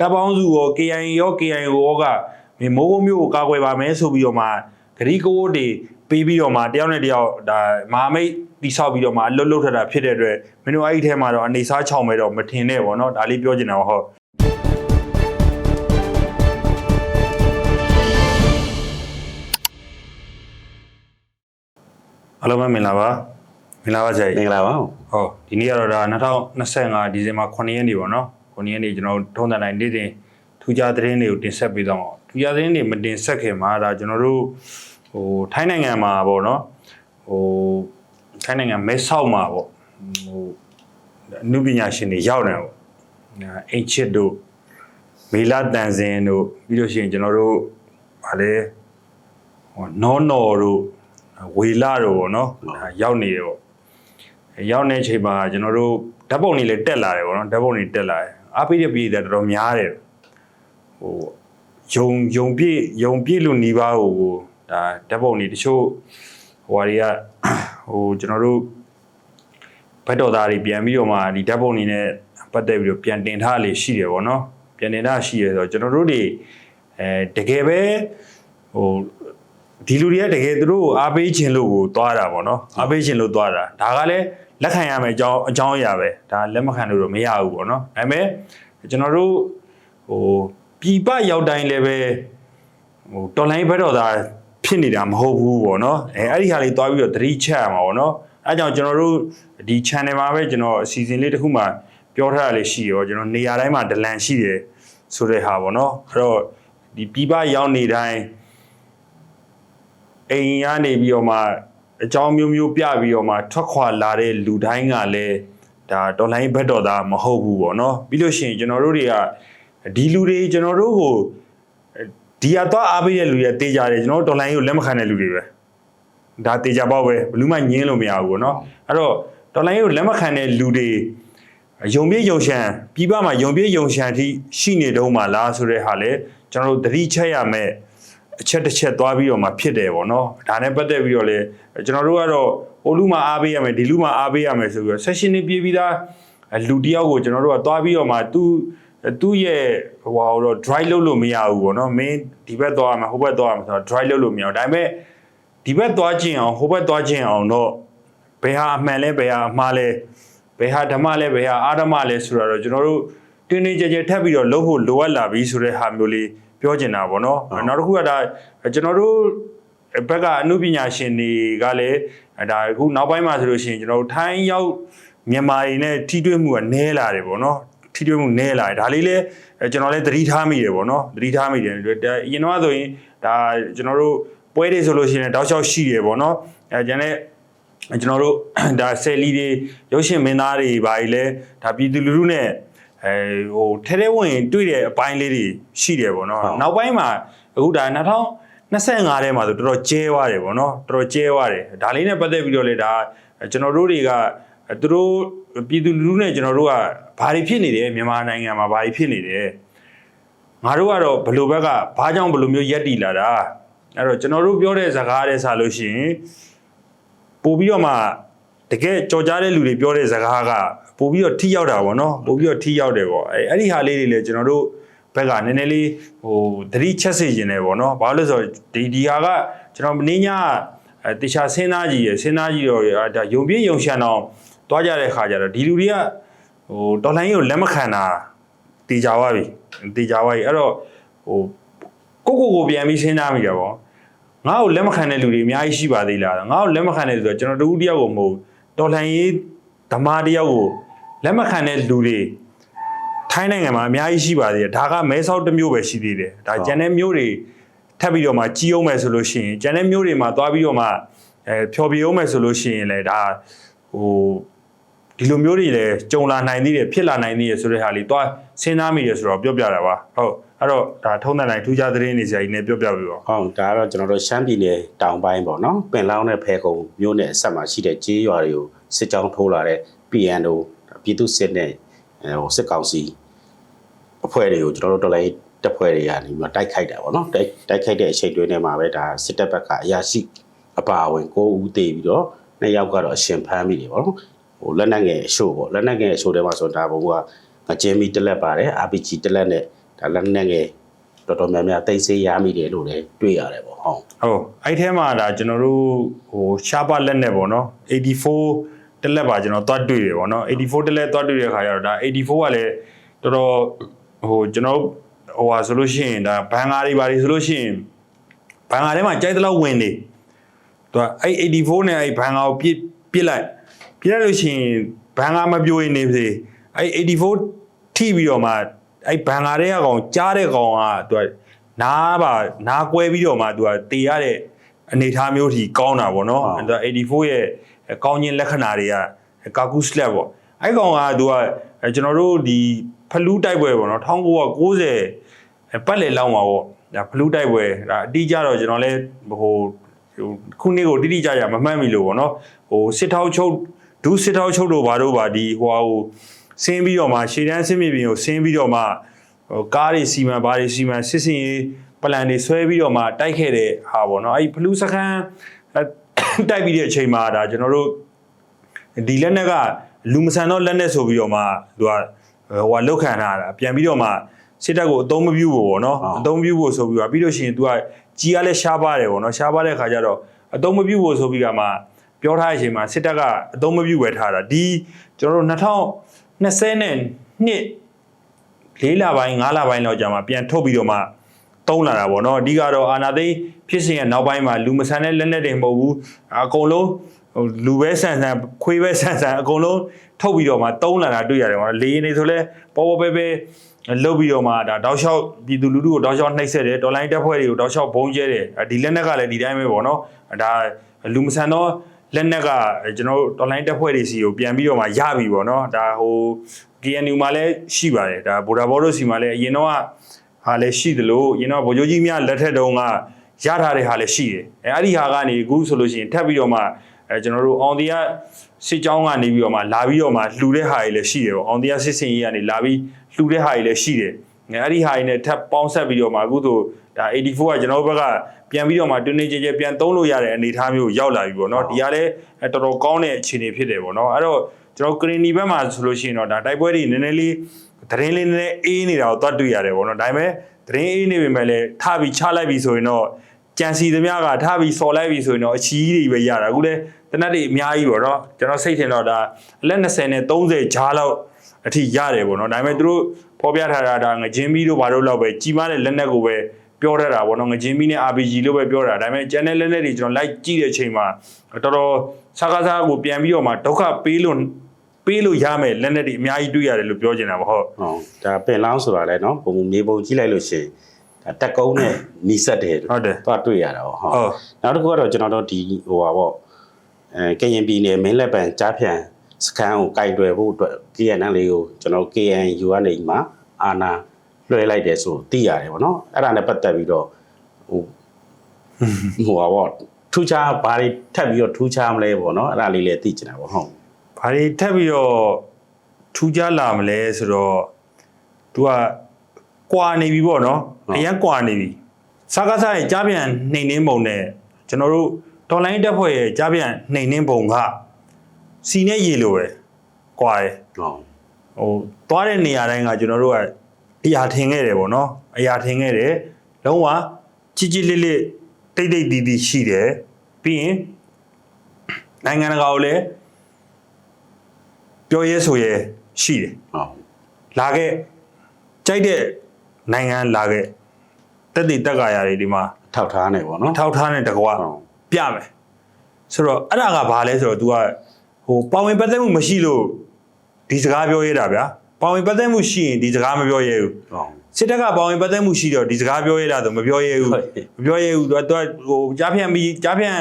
တပ်ပေါင်းစုရော KIA ရော KIO ရောကဒီမိုးကုတ်မျိုးကိုကာကွယ်ပါမယ်ဆိုပြီးတော့မှဂရီကိုးတွေပေးပြီးတော့မှတယောက်နဲ့တယောက်ဒါမဟာမိတ်တိဆောက်ပြီးတော့မှအလွတ်လွတ်ထတာဖြစ်တဲ့အတွက်မင်းတို့အဲ့ဒီထဲမှာတော့အနေစားချောင်မဲ့တော့မထင်နဲ့ပေါ့နော်ဒါလေးပြောချင်တာပါဟုတ်အားလုံးပဲမင်္ဂလာပါမင်္ဂလာပါဆရာကြီးမင်္ဂလာပါဟုတ်ဒီနေ့ကတော့ဒါ2025ဒီဇင်ဘာ9ရက်နေ့ပေါ့နော် 9ရက်နေ့ကျွန်တော်တို့ထုံးတဲ့တိုင်းနေ့စဉ်ထူးခြားသတင်းတွေကိုတင်ဆက်ပေးတော့မှာထူးခြားသတင်းတွေမတင်ဆက်ခင်မှာဒါကျွန်တော်တို့ဟိုထိုင်းနိုင်ငံမှာပေါ့နော်ဟိုထိုင်းနိုင်ငံမဲဆောက်မှာပေါ့ဟိုအနုပညာရှင်တွေရောက်နေပေါ့အိတ်ချစ်တို့မေလာတန်စင်တို့ပြီးလို့ရှိရင်ကျွန်တော်တို့ဗာလဲဟိုနောနော်တို့ဝေလာတို့ပေါ့နော်ဒါရောက်နေတယ်ပေါ့ရောက်နေချိန်မှာကျွန်တော်တို့ဓာတ်ပုံတွေလည်းတက်လာတယ်ဗောနော်ဓာတ်ပုံတွေတက်လာတယ် အားပေးတဲ့ပြည်သက်တော်တော်များတယ်ဟိုယုံယုံပြည့်ယုံပြည့်လို့หนีပါဟိုဒါဓာတ်ပုံတွေတချို့ဟိုဟာတွေကဟိုကျွန်တော်တို့ဘက်တော်သားတွေပြန်ပြီးတော့မှဒီဓာတ်ပုံတွေနဲ့ပတ်သက်ပြီးတော့ပြန်တင်ထားလေရှိတယ်ဗောနော်ပြန်တင်ထားရှိရဆိုတော့ကျွန်တော်တို့တွေအဲတကယ်ပဲဟိုဒီလူတွေကတကယ်သူတို့ကိုအားပေးခြင်းလို့ကိုသွားတာပေါ့နော်အားပေးခြင်းလို့သွားတာဒါကလည်း လက်ခံရမယ်အကြောင်းအကြောင်းအရာပဲဒါလက်မခံလို့တော့မရဘူးပေါ့နော်ဒါပေမဲ့ကျွန်တော်တို့ဟိုပြည်ပရောက်တိုင်းလည်းပဲဟိုတော်လိုင်းဘက်တော်သားဖြစ်နေတာမဟုတ်ဘူးပေါ့နော်အဲအဲ့ဒီဟာလေးသွားပြီးတော့သတိချက်ရမှာပေါ့နော်အဲကြောင့်ကျွန်တော်တို့ဒီ channel မှာပဲကျွန်တော်အစီအစဉ်လေးတစ်ခုမှပြောထားတာလေးရှိရောကျွန်တော်နေရာတိုင်းမှာဒလန်ရှိတယ်ဆိုတဲ့ဟာပေါ့နော်အဲ့တော့ဒီပြည်ပရောက်နေတိုင်းအိမ်ကနေပြီးတော့မှ အကြောင်းမျိုးမျိုးပြပြီးတော့မှထွက်ခွာလာတဲ့လူတိုင်းကလည်းဒါတော်လိုင်းဘက်တော်သားမဟုတ်ဘူးပေါ့နော်ပြီးလို့ရှိရင်ကျွန်တော်တို့တွေကဒီလူတွေကျွန်တော်တို့ကိုဒီရတော့အားပေးတဲ့လူတွေတေးကြတယ်ကျွန်တော်တို့တော်လိုင်းကိုလက်မခံတဲ့လူတွေပဲဒါတေးကြပေါ့ပဲဘယ်လူမှညင်းလို့မရဘူးပေါ့နော်အဲ့တော့တော်လိုင်းကိုလက်မခံတဲ့လူတွေယုံပြေးယုံရှံပြည်ပမှာယုံပြေးယုံရှံအထိရှိနေတော့မှလားဆိုတဲ့ဟာလေကျွန်တော်တို့သတိချက်ရမယ် အချက်တစ်ချက်သွားပြီးတော့မှဖြစ်တယ်ပေါ့နော်ဒါနဲ့ပတ်သက်ပြီးတော့လေကျွန်တော်တို့ကတော့ဟိုလူမှအားပေးရမယ်ဒီလူမှအားပေးရမယ်ဆိုပြီးတော့ session တွေပြေးပြီးသားလူတယောက်ကိုကျွန်တော်တို့ကသွားပြီးတော့မှသူသူ့ရဲ့ဟိုဟာတော့ drive လုပ်လို့မရဘူးပေါ့နော်မင်းဒီဘက်သွားရမယ်ဟိုဘက်သွားရမယ်ဆိုတော့ drive လုပ်လို့မရဘူးဒါပေမဲ့ဒီဘက်သွားခြင်းအောင်ဟိုဘက်သွားခြင်းအောင်တော့ဘယ်ဟာအမှန်လဲဘယ်ဟာအမှားလဲဘယ်ဟာဓမ္မလဲဘယ်ဟာအာဓမ္မလဲဆိုတော့ကျွန်တော်တို့တင်းတင်းကြပ်ကြပ်ထပ်ပြီးတော့လုပ်ဖို့လိုအပ်လာပြီဆိုတဲ့ဟာမျိုးလေး ပြောချင်တာပေါ့နော်နောက်တစ်ခုကဒါကျွန်တော်တို့ဘက်ကအမှုပညာရှင်တွေကလည်းဒါအခုနောက်ပိုင်းမှာဆိုလို့ရှိရင်ကျွန်တော်တို့ထိုင်းရောက်မြန်မာတွေနဲ့ထိတွေ့မှုကနည်းလာတယ်ပေါ့နော်ထိတွေ့မှုနည်းလာတယ်ဒါလေးလည်းကျွန်တော်လည်းသတိထားမိတယ်ပေါ့နော်သတိထားမိတယ်အရင်တော့ဆိုရင်ဒါကျွန်တော်တို့ပွဲတွေဆိုလို့ရှိရင်တောက်လျှောက်ရှိတယ်ပေါ့နော်အဲကျန်တဲ့ကျွန်တော်တို့ဒါဆယ်လီတွေရုပ်ရှင်မင်းသားတွေဘာကြီးလဲဒါပြည်သူလူထုနဲ့ အဲဟိုထဲထဲဝင်တွေ့တဲ့အပိုင်းလေးတွေရှိတယ်ပေါ့နော်နောက်ပိုင်းမှာအခုဒါ2025ထဲမှာဆိုတော်တော်ကျဲသွားတယ်ပေါ့နော်တော်တော်ကျဲသွားတယ်ဒါလေးနဲ့ပတ်သက်ပြီးတော့လေဒါကျွန်တော်တို့တွေကသူတို့ပြည်သူလူထုနဲ့ကျွန်တော်တို့ကဘာတွေဖြစ်နေတယ်မြန်မာနိုင်ငံမှာဘာတွေဖြစ်နေတယ်ငါတို့ကတော့ဘယ်လိုဘက်ကဘာကြောင့်ဘယ်လိုမျိုးရက်တီလာတာအဲ့တော့ကျွန်တော်တို့ပြောတဲ့ဇာကားတဲ့ဆာလို့ရှိရင်ပို့ပြီးတော့မှတကယ်ကြော်ကြားတဲ့လူတွေပြောတဲ့စကားက ပို့ပြီးတော့ထိရောက်တာပေါ့နော်ပို့ပြီးတော့ထိရောက်တယ်ပေါ့အဲအဲ့ဒီဟာလေးတွေလည်းကျွန်တော်တို့ဘက်ကနည်းနည်းလေးဟိုသတိချက်စေခြင်းတယ်ပေါ့နော်ဘာလို့လဲဆိုတော့ဒီဒီဟာကကျွန်တော်မင်းညအဲတေချာစဉ်းစားကြည့်ရယ်စဉ်းစားကြည့်တော့ဒါယုံပြည့်ယုံရှံအောင်တွားကြတဲ့ခါကျတော့ဒီလူတွေကဟိုတော်လိုင်းကိုလက်မခံတာတေချာသွားပြီတေချာသွားပြီအဲ့တော့ဟိုကိုကိုကိုပြန်ပြီးစဉ်းစားမိကြပါဘောငါ့ကိုလက်မခံတဲ့လူတွေအများကြီးရှိပါသေးလားငါ့ကိုလက်မခံတဲ့လူဆိုတော့ကျွန်တော်တူတယောက်ကိုမဟုတ်တော်လှန်ရေးဓမ္မတယောက်ကို လက်မခံတဲ့လူတွေထိုင်းနိုင်ငံမှာအများကြီးရှိပါသေးတယ်ဒါကမဲဆောက်တစ်မျိုးပဲရှိသေးတယ်ဒါကျန်တဲ့မျိုးတွေထပ်ပြီးတော့မှကြီးအောင်မယ်ဆိုလို့ရှိရင်ကျန်တဲ့မျိုးတွေမှာသွားပြီးတော့မှအဲဖျော်ပြအောင်မယ်ဆိုလို့ရှိရင်လည်းဒါဟိုဒီလိုမျိုးတွေလည်းကြုံလာနိုင်သေးတယ်ဖြစ်လာနိုင်သေးတယ်ဆိုတဲ့ဟာလေးသွားစဉ်းစားမိတယ်ဆိုတော့ပြောပြတာပါဟုတ်အဲ့တော့ဒါထုံးတဲ့တိုင်းထူးခြားသတင်းတွေဆရာကြီးနဲ့ပြောပြပြီးပါဟုတ်ဒါကတော့ကျွန်တော်တို့ရှမ်းပြည်နယ်တောင်ပိုင်းပေါ့နော်ပင်လောင်းနဲ့ဖဲခုံမြို့နယ်အဆက်မှာရှိတဲ့ကြေးရွာတွေကိုစစ်ကြောင်းထိုးလာတဲ့ PNO ပြည်သူစစ်နဲ့ဟိုစစ်ကောင်စီအဖွဲ့တွေကိုကျွန်တော်တို့တော်လိုင်းတပ်ဖွဲ့တွေကနေပြီးတိုက်ခိုက်တာပေါ့နော်တိုက်တိုက်ခိုက်တဲ့အချိန်တွင်းထဲမှာပဲဒါစစ်တပ်ဘက်ကအရာရှိအပါအဝင်9ဦးသေပြီးတော့နှစ်ယောက်ကတော့အရှင်ဖမ်းမိတယ်ပေါ့နော်ဟိုလက်နက်ငယ်အရှို့ပေါ့လက်နက်ငယ်အရှို့ထဲမှာဆိုတော့ဒါဘုံကငကျင်းမီတစ်လက်ပါတယ် RPG တစ်လက်နဲ့ဒါလက်နက်ငယ်တော်တော်များများတိတ်ဆေးရမိတယ်လို့လည်းတွေ့ရတယ်ပေါ့ဟုတ်ဟုတ်အဲ့ထဲမှာဒါကျွန်တော်တို့ဟိုရှားပါလက်နဲ့ပေါ့နော်84 တက်လက်ပါကျွန်တော်သွားတွေ့တယ်ပေါ့နော်84တက်လက်သွားတွေ့တဲ့ခါကျတော့ဒါ84ကလည်းတော်တော်ဟိုကျွန်တော်ဟိုဟာဆိုလို့ရှိရင်ဒါဘန်ကားတွေပါတွေဆိုလို့ရှိရင်ဘန်ကားထဲမှာကြိုက်တဲ့လောက်ဝင်နေသူကအဲ့84နဲ့အဲ့ဘန်ကားကိုပြစ်ပြစ်လိုက်ပြစ်လိုက်လို့ရှိရင်ဘန်ကားမပြိုရင်နေပါစေအဲ့84ထိပြီးတော့မှအဲ့ဘန်ကားတွေကကောင်ကြားတဲ့ကောင်ကသူကနားပါနားကွဲပြီးတော့မှသူကတေရတဲ့အနေအထားမျိုးထိကောင်းတာပေါ့နော်ဟုတ်အဲဒါ84ရဲ့ ကောင်းခြင်းလက္ခဏာတွေကကာကူစလက်ပေါ့အဲ့ကောင်ကသူကအဲကျွန်တော်တို့ဒီဖလူးတိုက်ပွဲပေါ့နော်1990ပတ်လည်လောက်မှာပေါ့ဒါဖလူးတိုက်ပွဲဒါအတိအကျတော့ကျွန်တော်လည်းဟိုဟိုခုနှစ်ကိုတိတိကျကျမမှတ်မိလို့ပေါ့နော်ဟိုစစ်ထောက်ချုပ်ဒုစစ်ထောက်ချုပ်တို့ဘာတို့ပါဒီဟိုဟာဟိုဆင်းပြီးတော့မှရှေ့တန်းဆင်းမြေပြင်ကိုဆင်းပြီးတော့မှဟိုကားတွေစီမံဘာတွေစီမံစစ်စင်ရေးပလန်တွေဆွဲပြီးတော့မှတိုက်ခဲ့တဲ့ဟာပေါ့နော်အဲ့ဒီဖလူးစခန်းအဲ တိုက်ပြီးတဲ့အချိန်မှာဒါကျွန်တော်တို့ဒီလက်နက်ကလူမဆန်တော့လက်နက်ဆိုပြီးတော့မှသူကဟိုကလောက်ခံထားတာပြန်ပြီးတော့မှစစ်တပ်ကိုအသုံးမပြုဖို့ပေါ့နော်ဟုတ်အသုံးမပြုဖို့ဆိုပြီးတော့ပြီးလို့ရှိရင် तू ကကြီးရလဲရှားပါတယ်ပေါ့နော်ရှားပါတဲ့ခါကျတော့အသုံးမပြုဖို့ဆိုပြီးကမှပြောထားတဲ့အချိန်မှာစစ်တပ်ကအသုံးမပြုပဲထားတာဒီကျွန်တော်တို့2020နဲ့နှစ်၄လပိုင်း၅လပိုင်းလောက်ကြာမှပြန်ထုတ်ပြီးတော့မှ တုံးလာတာပေါ့နော်အဓိကတော့အာနာသိန်းဖြစ်စဉ်ရဲ့နောက်ပိုင်းမှာလူမဆန်တဲ့လက်နက်တွေမဟုတ်ဘူးအကုန်လုံးဟိုလူပဲဆန်ဆန်ခွေးပဲဆန်ဆန်အကုန်လုံးထုတ်ပြီးတော့မှတုံးလာတာတွေ့ရတယ်ပေါ့နော်လေရင်နေဆိုလဲပေါ်ပေါ်ပဲပဲလုတ်ပြီးတော့မှဒါတောက်လျှောက်ပြည်သူလူထုကိုတောက်လျှောက်နှိပ်စက်တယ်ဒေါ်လာတက်ဖွဲ့တွေကိုတောက်လျှောက်ဘုံကျဲတယ်ဒီလက်နက်ကလည်းဒီတိုင်းပဲပေါ့နော်ဒါလူမဆန်တော့လက်နက်ကကျွန်တော်တို့ဒေါ်လာတက်ဖွဲ့တွေစီကိုပြန်ပြီးတော့မှရပြီပေါ့နော်ဒါဟို KNU မှာလည်းရှိပါတယ်ဒါဗိုလ်ဒါဘောတို့စီမှာလည်းအရင်တော့က ဟာလည်းရှိသလိုအရင်တော့ဗိုလ်ချုပ်ကြီးများလက်ထက်တုန်းကရထားတဲ့ဟာလည်းရှိတယ်အဲအဲ့ဒီဟာကနေအခုဆိုလို့ရှိရင်ထပ်ပြီးတော့မှအဲကျွန်တော်တို့အောင်တရားစစ်ကြောင်းကနေပြီးတော့မှလာပြီးတော့မှလှူတဲ့ဟာတွေလည်းရှိတယ်ပေါ့အောင်တရားစစ်စင်ရေးကနေလာပြီးလှူတဲ့ဟာတွေလည်းရှိတယ်အဲအဲ့ဒီဟာတွေနဲ့ထပ်ပေါင်းဆက်ပြီးတော့မှအခုဆိုဒါ84ကကျွန်တော်တို့ဘက်ကပြန်ပြီးတော့မှတွင်းနေကြကြပြန်သုံးလို့ရတဲ့အနေအထားမျိုးရောက်လာပြီပေါ့နော်ဒီဟာလည်းအဲတော်တော်ကောင်းတဲ့အခြေအနေဖြစ်တယ်ပေါ့နော်အဲ့တော့ကျွန်တော်ကရင်နီဘက်မှာဆိုလို့ရှိရင်တော့ဒါတိုက်ပွဲတွေနည်းနည်းလေး သတင်းလေးနည်းနည်းအေးနေတာကိုသွားတွေ့ရတယ်ပေါ့နော်ဒါပေမဲ့သတင်းအေးနေပေမဲ့လည်းထပြီးချလိုက်ပြီဆိုရင်တော့ကြံစီသမျှကထပြီးစော်လိုက်ပြီဆိုရင်တော့အချီးတွေပဲရတာအခုလဲတနက်တွေအများကြီးပေါ့နော်ကျွန်တော်စိတ်ထင်တော့ဒါအလက်20နဲ့30ဂျားလောက်အထိရတယ်ပေါ့နော်ဒါပေမဲ့သူတို့ဖော်ပြထားတာဒါငကြင်းမီတို့ဘာလို့လောက်ပဲကြီးမားတဲ့လက်နက်ကိုပဲပြောရတာပေါ့နော်ငကြင်းမီနဲ့ RPG လို့ပဲပြောတာဒါပေမဲ့ကျန်တဲ့လက်နက်တွေကျွန်တော်လိုက်ကြည့်တဲ့အချိန်မှာတော်တော်စကားစားကိုပြန်ပြီးတော့မှဒုက္ခပေးလို့ ပေးလို့ရမယ်လက်နက်တွေအများကြီးတွေ့ရတယ်လို့ပြောချင်တာပါဟုတ်ဟုတ်ဒါပင်လောင်းဆိုတာလည်းနော်ပုံပုံမြေပုံကြည့်လိုက်လို့ရှိရင်ဒါတက်ကုန်းနဲ့နီးစက်တယ်လို့ဟုတ်တယ်သွားတွေ့ရတာပေါ့ဟုတ်ဟုတ်နောက်တစ်ခုကတော့ကျွန်တော်တို့ဒီဟိုပါပေါ့အဲကရင်ပြည်နယ်မင်းလက်ပံကြားဖြန်စခန်းကိုကင်တွယ်ဖို့အတွက် KNL လေးကိုကျွန်တော် KNU ကနေမှအာနာလွှဲလိုက်တယ်ဆိုသိရတယ်ပေါ့နော်အဲ့ဒါနဲ့ပတ်သက်ပြီးတော့ဟိုဟိုပါပေါ့ထူးခြားဘာတွေထပ်ပြီးတော့ထူးခြားမလဲပေါ့နော်အဲ့ဒါလေးလည်းသိချင်တာပေါ့ဟုတ် ဘာတွေထပ်ပြီးတော့ထူးခြားလာမလဲဆိုတော့ तू ကကွာနေပြီပေါ့နော်အရင်ကွာနေပြီစကားစားရဲ့ကြားပြန်နှိမ်နှင်းပုံနဲ့ကျွန်တော်တို့တော်လိုင်းတက်ဖွဲ့ရဲ့ကြားပြန်နှိမ်နှင်းပုံကစီနဲ့ရေလိုပဲကွာတယ်ဟုတ်ဟိုသွားတဲ့နေရာတိုင်းကကျွန်တော်တို့ကအရာထင်ခဲ့တယ်ပေါ့နော်အရာထင်ခဲ့တယ်လုံးဝချစ်ချစ်လေးလေးတိတ်တိတ်တီးတီးရှိတယ်ပြီးရင်နိုင်ငံတကာကိုလည်း ပြောရဲဆိုရဲရှိတယ်ဟုတ်လာခဲ့ကြိုက်တဲ့နိုင်ငံလာခဲ့တက်တည်တက်ကာရာတွေဒီမှာထောက်ထားနေပေါ့နော်ထောက်ထားတဲ့တကွာဟုတ်ပြမယ်ဆိုတော့အဲ့ဒါကဘာလဲဆိုတော့ तू ကဟိုပါဝင်ပတ်သက်မှုမရှိလို့ဒီစကားပြောရတာဗျာပါဝင်ပတ်သက်မှုရှိရင်ဒီစကားမပြောရဘူးဟုတ်စစ်တပ်ကပါဝင်ပတ်သက်မှုရှိတော့ဒီစကားပြောရတာဆိုမပြောရဘူးဟုတ်မပြောရဘူး तू ကဟိုကြားဖြန့်ပြီးကြားဖြန့်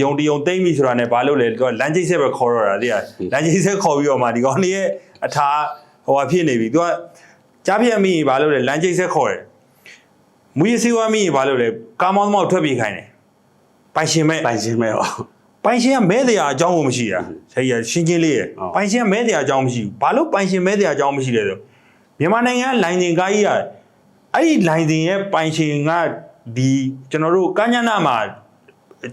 ယုံတယုံသိမ့်ပြီဆိုတာ ਨੇ ဘာလို့လဲ तू ကလမ်းကျိတ်ဆက်ပဲခေါ်တော့တာသိရလမ်းကျိတ်ဆက်ခေါ်ပြီးတော့မှဒီကောင်လေးရဲ့အထာဟိုဟာဖြစ်နေပြီ तू ကကြားဖြန့်ပြီးဘာလို့လဲလမ်းကျိတ်ဆက်ခေါ်တယ်မူရစီဝါမီဘာလို့လဲကာမောင်းမောက်ထွက်ပြေးခိုင်းတယ်ပိုင်ရှင်မဲ့ ပိုင်ရှင်းမဲ့ဟုတ် ပိုင်ရှင်ကမဲတရားအကြောင်းကိုမရှိတာဆရာကြီးရှင်းချင်းလေးရယ် ဟုတ် ပိုင်ရှင်ကမဲတရားအကြောင်းမရှိဘူးဘာလို့ပိုင်ရှင်မဲတရားအကြောင်းမရှိလဲဆိုမြန်မာနိုင်ငံကလိုင်စင်ကားကြီးကအဲ့ဒီလိုင်စင်ရဲ့ပိုင်ရှင်ကဒီကျွန်တော်တို့ကညနာမှာ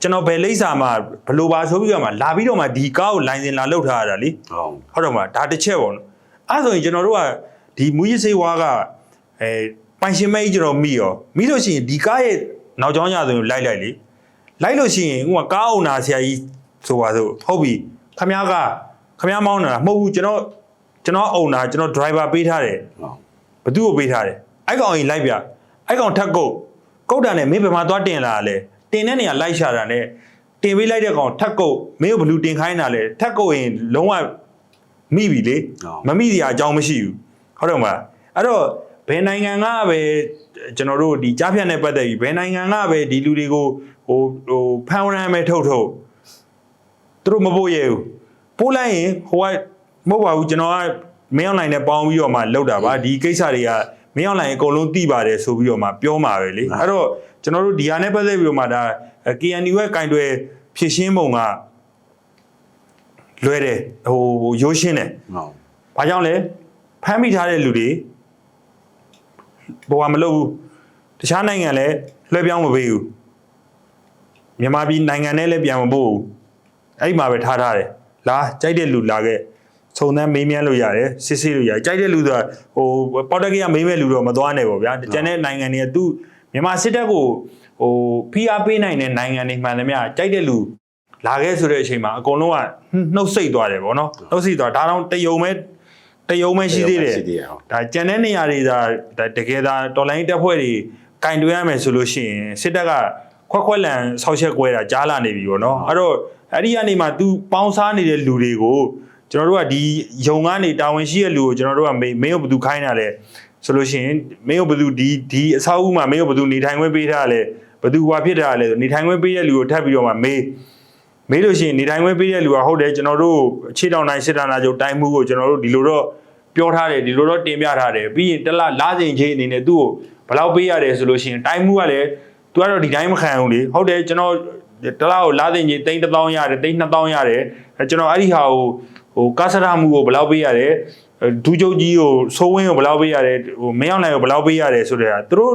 ကျွန်တော်ဘယ်လိပ်စာမှာဘယ်လိုပါဆိုပြီးတော့မှလာပြီးတော့မှဒီကားကိုလိုင်စင်လာလောက်ထားရတာလေဟုတ်ဟုတ်တော့မလားဒါတစ်ချက်ပေါ့နော်အဲ့ဆိုရင်ကျွန်တော်တို့ကဒီမူရစေးဝါကအဲပိုင်ရှင်မဲကြီးကျွန်တော်မိရောမိလို့ရှိရင်ဒီကားရဲ့နောက်ကျောင်းရဆိုရင်လိုက်လိုက်လေလိုက်လို့ရှိရင်ဥပမာကားအုံနာဆရာကြီးဆိုပါစို့ဟုတ်ပြီခမ ्या ကခမ ्या မောင်းတာမဟုတ်ဘူးကျွန်တော်ကျွန်တော်အုံနာကျွန်တော် driver ပေးထားတယ်ဟုတ်ဘသူ့ကိုပေးထားတယ်အဲ့ကောင်ကြီးလိုက်ပြအဲ့ကောင်ထက်ကုတ်ကုတ်တာနဲ့မင်းဘယ်မှာသွားတင်လာလဲ တင်တဲ့နေရာလိုက်ရှာတာနဲ့တင်ပေးလိုက်တဲ့ကောင်ထက်ကုတ်မင်းကိုဘလူတင်ခိုင်းတာလဲထက်ကုတ်ရင်လုံးဝမိပြီလေမမိစရာအကြောင်းမရှိဘူးဟုတ်တယ်မလားအဲ့တော့ဘယ်နိုင်ငံကပဲကျွန်တော်တို့ဒီကြားဖြတ်နဲ့ပတ်သက်ပြီးဘယ်နိုင်ငံကပဲဒီလူတွေကိုဟိုဟိုဖန်ရမ်းမဲ့ထုတ်ထုတ်သူတို့မပို့ရဘူးပို့လိုက်ရင်ဟိုကမဟုတ်ပါဘူးကျွန်တော်ကမင်းအွန်လိုင်းနဲ့ပေါင်းပြီးတော့မှလောက်တာပါဒီကိစ္စတွေကမင်းအွန်လိုင်းအကုန်လုံးသိပါတယ်ဆိုပြီးတော့မှပြောမှာပဲလေအဲ့တော့ ကျွန်တော်တို့ဒီဟာနဲ့ပတ်သက်ပြီးတော့မှဒါ KNU ရဲ့ကင်တွယ်ဖြည့်ရှင်းပုံကလွဲတယ်ဟိုရိုးရှင်းတယ်ဟုတ်။ဘာကြောင့်လဲဖမ်းမိထားတဲ့လူတွေဘဝမလုပ်ဘူး။တခြားနိုင်ငံလည်းလွှဲပြောင်းမပေးဘူး။မြန်မာပြည်နိုင်ငံနဲ့လည်းပြန်မပို့ဘူး။အဲ့ဒီမှာပဲထားထားတယ်။လာကြိုက်တဲ့လူလာခဲ့စုံစမ်းမေးမြန်းလို့ရတယ်စစ်ဆေးလို့ရတယ်ကြိုက်တဲ့လူဆိုတာဟိုပေါ်တက်ကရမေးမဲ့လူတော့မသွားနဲ့ပေါ့ဗျာကျန်တဲ့နိုင်ငံတွေကသူ မြန်မာစစ်တပ်ကိုဟိုဖိအားပေးနိုင်တဲ့နိုင်ငံတွေမှန်သမျှကြိုက်တဲ့လူလာခဲ့ဆိုတဲ့အချိန်မှာအကုန်လုံးကနှုတ်ဆိတ်သွားတယ်ပေါ့နော်နှုတ်ဆိတ်သွားဒါတော့တယုံမဲ့တယုံမဲ့ရှိသေးတယ်ရှိသေးတယ်ဟုတ်ဒါကြံတဲ့နေရာတွေဒါဒါတကယ်ဒါတော်လိုင်းတက်ဖွဲ့တွေကင်တွဲရမယ်ဆိုလို့ရှိရင်စစ်တပ်ကခွက်ခွက်လန်ဆောက်ချက်ကွဲတာကြားလာနေပြီပေါ့နော်အဲ့တော့အဲ့ဒီကနေမှ तू ပေါင်းစားနေတဲ့လူတွေကိုကျွန်တော်တို့ကဒီယုံကနေတာဝန်ရှိတဲ့လူကိုကျွန်တော်တို့ကမေးမင်းကိုဘယ်သူခိုင်းတာလဲ ဆိုလို့ရှိရင်မင်းကိုဘယ်သူဒီဒီအဆောက်အဦမှာမင်းကိုဘယ်သူနေထိုင်ခွင့်ပေးထားလဲဘယ်သူဟွာဖြစ်တာလဲဆိုနေထိုင်ခွင့်ပေးတဲ့လူကိုထပ်ပြီးတော့မှမေးမေးလို့ရှိရင်နေထိုင်ခွင့်ပေးတဲ့လူကဟုတ်တယ်ကျွန်တော်တို့အခြေတောင်တိုင်းစစ်တာနာချုပ်တိုင်းမှုကိုကျွန်တော်တို့ဒီလိုတော့ပြောထားတယ်ဒီလိုတော့တင်ပြထားတယ်ပြီးရင်တစ်လလာစဉ်ချင်းအနေနဲ့သူ့ကိုဘယ်လောက်ပေးရတယ်ဆိုလို့ရှိရင်တိုင်းမှုကလည်းသူကတော့ဒီတိုင်းမခံဘူးလေဟုတ်တယ်ကျွန်တော်တစ်လကိုလာစဉ်ချင်းတိန်း1000ရတယ်တိန်း2000ရတယ်အဲကျွန်တော်အဲ့ဒီဟာကိုဟိုကာစရမှုကိုဘယ်လောက်ပေးရတယ်အဲ ဒူးချုပ်ကြီးကိုစိုးဝင်းကိုဘယ်လောက်ပေးရတယ်ဟိုမင်းအောင်နိုင်ကိုဘယ်လောက်ပေးရတယ်ဆိုတဲ့ဟာသူတို့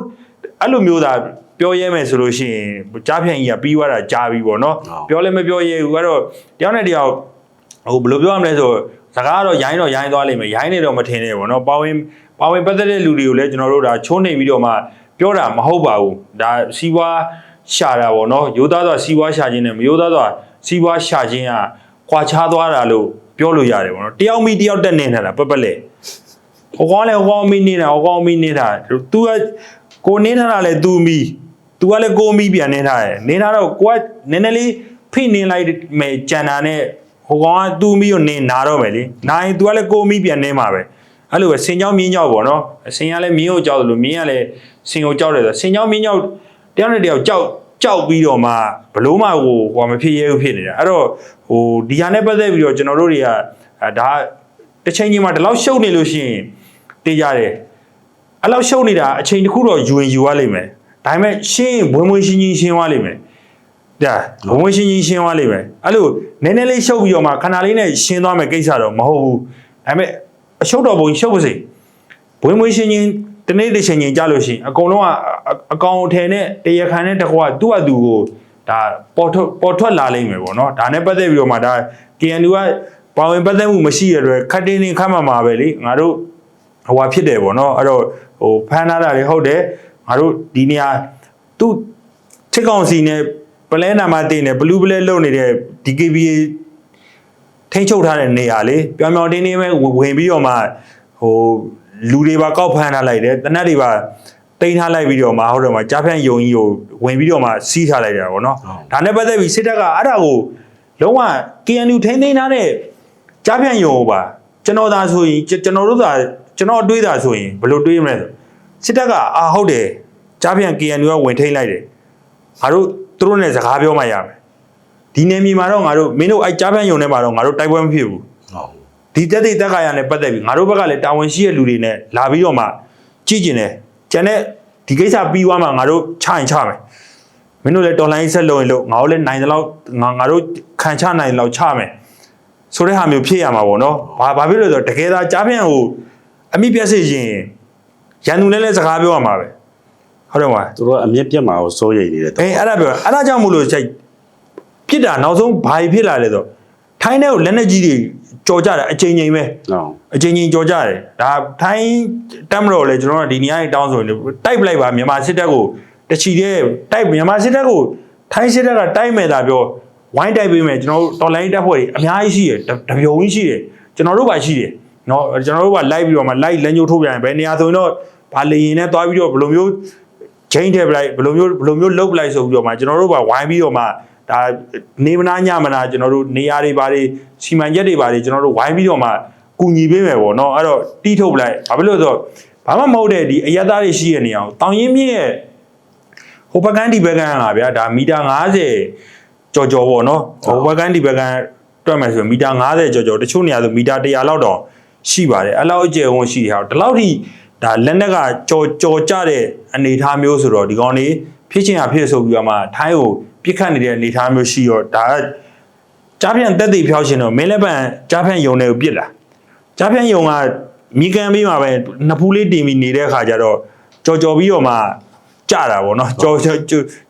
အဲ့လိုမျိုးသာပြောရဲမယ်ဆိုလို့ရှိရင်ကြားဖြန့်ကြီးကပြီးသွားတာကြားပြီပေါ့နော်ပြောလည်းမပြောရဲဘူးအဲ့တော့တယောက်နဲ့တယောက်ဟိုဘယ်လိုပြောရမလဲဆိုစကားကတော့ရိုင်းတော့ရိုင်းသွားလိမ့်မယ်ရိုင်းနေတော့မထင်နဲ့ပေါ့နော်ပါဝင်ပါဝင်ပတ်သက်တဲ့လူတွေကိုလည်းကျွန်တော်တို့ဒါချိုးနေပြီးတော့မှပြောတာမဟုတ်ပါဘူးဒါစီးပွားရှာတာပေါ့နော်ရိုးသားတော့စီးပွားရှာခြင်းနဲ့မရိုးသားတော့စီးပွားရှာခြင်းကခွာခြားသွားတာလို့ ပြောလို့ရတယ်ပေါ့နော်တယောက်မိတယောက်တက်နေနေတာပက်ပက်လေဟိုကောင်လည်းဟိုကောင်မိနေတာဟိုကောင်မိနေတာ तू ကကိုနေထားတာလည်း तू မိ तू ကလည်းကိုမိပြန်နေထားတယ်နေထားတော့ကိုကနည်းနည်းလေးဖိနေလိုက်မယ်ကြံတာနဲ့ဟိုကောင်က तू မိကိုနေနာတော့မယ်လေနာရင် तू ကလည်းကိုမိပြန်နေမှာပဲအဲ့လိုပဲစင်ကြောင်းမြင်းကြောက်ပေါ့နော်စင်ကလည်းမြင်းကိုကြောက်တယ်လို့မြင်းကလည်းစင်ကိုကြောက်တယ်ဆိုစင်ကြောင်းမြင်းကြောက်တယောက်နဲ့တယောက်ကြောက်ကြောက်ပြီးတော့မှဘလို့မှဟိုဟိုမဖြစ်ရဲဘူးဖြစ်နေတာအဲ့တော့ ဟိုဒီဟာနဲ့ပတ်သက်ပြီးတော့ကျွန်တော်တို့တွေကအဲဒါတစ်ချိန်ချင်းမှာဒီလောက်ရှုပ်နေလို့ရှိရင်တေးကြတယ်အဲ့လောက်ရှုပ်နေတာအချိန်တစ်ခုတော့ယူရင်ယူရလိမ့်မယ်ဒါပေမဲ့ရှင်းရင်ဘွင်းဘွင်းရှင်းရှင်းရှင်းသွားလိမ့်မယ်ဒါဘွင်းဘွင်းရှင်းရှင်းရှင်းသွားလိမ့်မယ်အဲ့လိုနည်းနည်းလေးရှုပ်ပြီးတော့မှခဏလေးနဲ့ရှင်းသွားမယ်ကိစ္စတော့မဟုတ်ဘူးဒါပေမဲ့အရှုပ်တော်ပုံရှုပ်ပါစေဘွင်းဘွင်းရှင်းရှင်းတနေ့တစ်ချိန်ချင်းကြလို့ရှိရင်အကုန်လုံးကအအကောင်အထည်နဲ့တရခံနဲ့တကွာသူ့အတူကို ဒါပေါ်ထွက်ပေါ်ထွက်လာလိမ့်မယ်ပေါ့နော်ဒါနဲ့ပတ်သက်ပြီးတော့မှဒါ KNU ကပါဝင်ပတ်သက်မှုမရှိရတဲ့ခတ်တင်းနေခတ်မှမှာပဲလေငါတို့ဟိုဟာဖြစ်တယ်ပေါ့နော်အဲ့တော့ဟိုဖမ်းထားတာတွေဟုတ်တယ်ငါတို့ဒီနေရာသူ့ချစ်ကောင်စီနဲ့ပလဲနာမတင်နဲ့ဘလူးပလဲလုံနေတဲ့ DKBA ထိန်းချုပ်ထားတဲ့နေရာလေပြောင်ပြောင်တင်းတင်းပဲဝင်ပြီးတော့မှဟိုလူတွေပါကောက်ဖမ်းထားလိုက်တယ်တနက်တွေပါ တိန်းထားလိုက်ပြီးတော့မှဟုတ်တယ်မှာကြားဖြန့်ယုံကြီးကိုဝင်ပြီးတော့မှစီးထားလိုက်တာပေါ့နော်ဒါနဲ့ပတ်သက်ပြီးစစ်တပ်ကအဲ့ဒါကိုလုံးဝ KNU ထိန်းသိမ်းထားတဲ့ကြားပြန်ယုံပါကျွန်တော်သာဆိုရင်ကျွန်ကျွန်တော်တို့သာကျွန်တော်အတွေးသာဆိုရင်ဘယ်လိုတွေးမလဲဆိုစစ်တပ်ကအာဟုတ်တယ်ကြားပြန် KNU ကဝင်ထိန်လိုက်တယ်ငါတို့သူတို့နဲ့စကားပြောမှရမယ်ဒီနေမြေမှာတော့ငါတို့မင်းတို့အဲကြားပြန်ယုံထဲမှာတော့ငါတို့တိုက်ပွဲမဖြစ်ဘူးဟုတ်ဒီတက်တဲ့တက်ခါရနဲ့ပတ်သက်ပြီးငါတို့ဘက်ကလည်းတာဝန်ရှိတဲ့လူတွေနဲ့လာပြီးတော့မှကြည့်ကျင်တယ် ကျန်တဲ့ဒီကိစ္စပြီးသွားမှငါတို့ချရင်ချမယ်မင်းတို့လည်းတော်လိုင်းဆက်လုံးရင်လို့ငါတို့လည်းနိုင်တယ်လို့ငါငါတို့ခံချနိုင်တယ်လို့ချမယ်ဆိုတဲ့ဟာမျိုးဖြစ်ရမှာပေါ့နော်။ဘာဘာဖြစ်လို့လဲဆိုတော့တကယ်သာကြားပြန်ကိုအမိပြက်စေရင်ရန်သူနဲ့လည်းစကားပြောရမှာပဲ။ဟုတ်တယ်မလားသူတို့ကအမြင့်ပြတ်မှာကိုစိုးရိမ်နေတဲ့။အေးအဲ့ဒါပြောအဲ့ဒါကြောင့်မို့လို့စိတ်ပြစ်တာနောက်ဆုံးဘာဖြစ်လာလဲဆိုတော့ထိုင်းတဲ့ကိုလက်နဲ့ကြီးတွေ ကြော်ကြတယ်အချိန်ချင်းပဲ ဟုတ် အချင်းချင်းကြော်ကြတယ်ဒါထိုင်းတက်မတော်လေကျွန်တော်တို့ဒီနေရာကြီးတောင်းဆိုရင်တိုက်ပလိုက်ပါမြန်မာစစ်တပ်ကိုတချီတဲ့တိုက်မြန်မာစစ်တပ်ကိုထိုင်းစစ်တပ်ကတိုက်မဲ့တာပြောဝိုင်းတိုက်ပေးမယ်ကျွန်တော်တို့တော်လိုင်းတပ်ဖွဲ့တွေအများကြီးရှိတယ်တပြုံကြီးရှိတယ်ကျွန်တော်တို့ပါရှိတယ်เนาะကျွန်တော်တို့ကလိုက်ပြီးတော့မှလိုက်လက်ညှိုးထိုးပြန်ဘယ်နေရာဆိုရင်တော့ဗာလေရင်နဲ့တွားပြီးတော့ဘယ်လိုမျိုးချိန်ထည့်ပလိုက်ဘယ်လိုမျိုးဘယ်လိုမျိုးလုတ်ပလိုက်ဆိုပြီးတော့မှကျွန်တော်တို့ကဝိုင်းပြီးတော့မှ ဒါနေမနာညမနာကျွန်တော်တို့နေရာတွေဘာတွေစီမံချက်တွေဘာတွေကျွန်တော်တို့ဝိုင်းပြီးတော့မှကူညီပေးမယ်ပေါ့နော်အဲ့တော့တီးထုတ်ပလိုက်ဘာဖြစ်လို့လဲဆိုတော့ဘာမှမဟုတ်တဲ့ဒီအရက်သားတွေရှိရနေအောင်တောင်ရင်မြင့်ရဲ့ဟိုဘကန်ဒီဘကန်ကဗျာဒါမီတာ90ကြော်ကြော်ပေါ့နော်ဟိုဘကန်ဒီဘကန်တွက်မယ်ဆိုရင်မီတာ90ကြော်ကြော်တချို့နေရာဆိုမီတာ100လောက်တော့ရှိပါတယ်အဲ့လောက်အကျယ်ဝန်းရှိတယ်ဟာဒီလောက်ထိဒါလက်နက်ကကြော်ကြော်ကြတဲ့အနေအထားမျိုးဆိုတော့ဒီကောင်လေးဖြစ်ချင်းဟာဖြစ်ဆိုပြီးတော့မှထိုင်းကို ပြစ်ခတ်နေတဲ့အနေအထားမျိုးရှိတော့ဒါကကြားပြန်တက်တည်ဖြောက်ရှင်တော့မင်းလက်ပံကြားဖြန့်ယုံတွေကိုပြစ်လာကြားဖြန့်ယုံကမိကန်ပြီးမှပဲနှစ်ဖူးလေးတင်ပြီးနေတဲ့အခါကျတော့ကြော်ကြော်ပြီးတော့မှကြတာပေါ့နော်ကြော်ကြော်